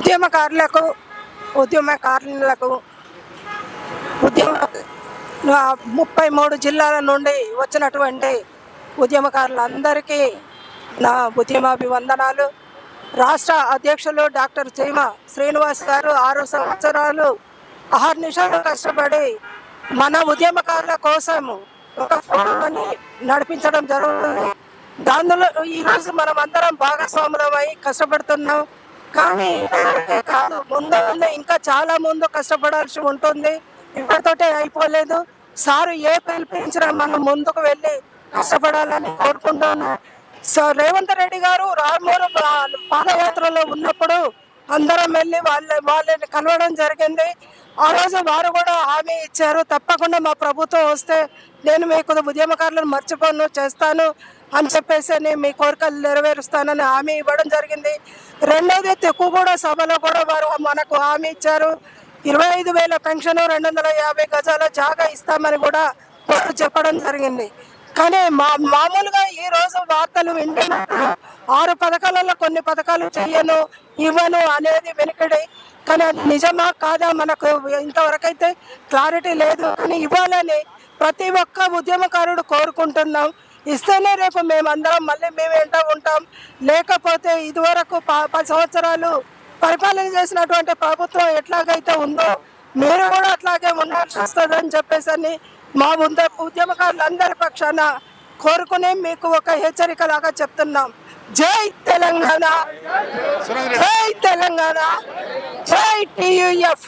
ఉద్యమకారులకు ఉద్యమకారులకు ఉద్యమ ముప్పై మూడు జిల్లాల నుండి వచ్చినటువంటి ఉద్యమకారులందరికీ నా ఉద్యమాభివందనాలు. రాష్ట్ర అధ్యక్షులు డాక్టర్ చీమ శ్రీనివాస్ గారు ఆరు సంవత్సరాలు అహర్నిశలు కష్టపడి మన ఉద్యమకారుల కోసం ఒక ఫోరాన్ని నడిపించడం జరుగుతుంది. దానిలో ఈరోజు మనం అందరం భాగస్వాములమై కష్టపడుతున్నాం. కానీ ఇప్పటికే కాదు. ముందు ఇంకా చాలా ముందు కష్టపడాల్సి ఉంటుంది. ఇప్పటితోటే అయిపోలేదు. సారు ఏ పిలిపించినా మనం ముందుకు వెళ్ళి కష్టపడాలని కోరుకుంటున్నాను సో రేవంత్ రెడ్డి గారు రామూరు పాదయాత్రలో ఉన్నప్పుడు అందరం వెళ్ళి వాళ్ళ వాళ్ళని కలవడం జరిగింది. ఆ రోజు వారు కూడా హామీ ఇచ్చారు. తప్పకుండా మా ప్రభుత్వం వస్తే నేను మీకు ఉద్యమకారులను మర్చిపోను చేస్తాను అని చెప్పేసి నేను మీ కోరికలు నెరవేరుస్తానని హామీ ఇవ్వడం జరిగింది. రెండోది తెక్కుగూడ సభలో కూడా వారు మనకు హామీ ఇచ్చారు. ఇరవై ఐదు వేల పెన్షన్ రెండు వందల యాభై గజాల జాగా ఇస్తామని కూడా వారు చెప్పడం జరిగింది. కానీ మా మామూలుగా ఈ రోజు వార్తలు వింటున్నప్పుడు ఆరు పథకాలలో కొన్ని పథకాలు చెయ్యను ఇవ్వను అనేది వెనుకడి. కానీ అది నిజమా కాదా మనకు ఇంతవరకైతే క్లారిటీ లేదు. కానీ ఇవ్వాలని ప్రతి ఒక్క ఉద్యమకారుడు కోరుకుంటున్నాం. ఇస్తేనే రేపు మేమందరం మళ్ళీ మేము వెంట ఉంటాం. లేకపోతే ఇదివరకు పది సంవత్సరాలు పరిపాలన చేసినటువంటి ప్రభుత్వం ఎట్లాగైతే ఉందో మీరు కూడా అట్లాగే ఉండాల్సి వస్తుందని చెప్పేసి అని మా ఉద్య ఉద్యమకారులందరి పక్షాన కోరుకుని మీకు ఒక హెచ్చరిక లాగా చెప్తున్నాం. జై తెలంగాణ జై తెలంగాణ. జై టియుఎఫ్.